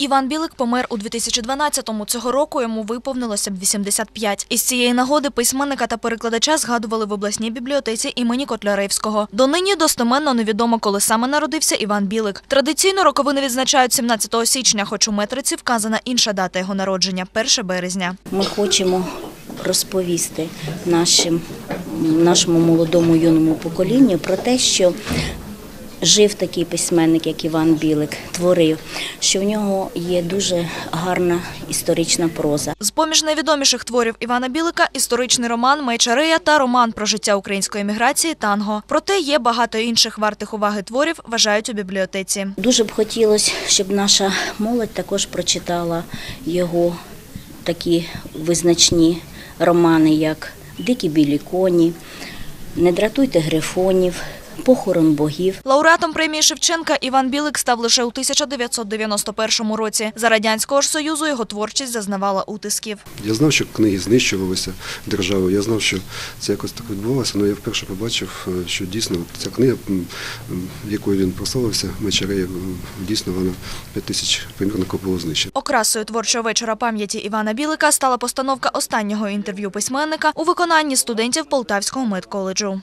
Іван Білик помер у 2012-му. Цього року йому виповнилося б 85. Із цієї нагоди письменника та перекладача згадували в обласній бібліотеці імені Котляревського. Донині достеменно невідомо, коли саме народився Іван Білик. Традиційно роковини відзначають 17 січня, хоч у метриці вказана інша дата його народження 1 березня. Ми хочемо розповісти нашим, нашому молодому юному поколінню про те, що жив такий письменник, як Іван Білик, творив, що в нього є дуже гарна історична проза. З поміж найвідоміших творів Івана Білика історичний роман Мейчарея та роман про життя української еміграції Танго. Проте є багато інших вартих уваги творів, вважають у бібліотеці. Дуже б хотілося, щоб наша молодь також прочитала його такі визначні романи, як Дикі білі коні, Не дратуйте грифонів, Похорон богів. Лауреатом премії Шевченка Іван Білик став лише у 1991 році. За радянського ж союзу його творчість зазнавала утисків. Я знав, що книги знищувалися державою. Я знав, що це якось так відбувалося, але я вперше побачив, е, що дійсно ця книга, якою він прославився, Мечарея, дійсно вона 5 тисяч примірників було знищено. Окрасою творчого вечора пам'яті Івана Білика стала постановка останнього інтерв'ю письменника у виконанні студентів Полтавського медколеджу.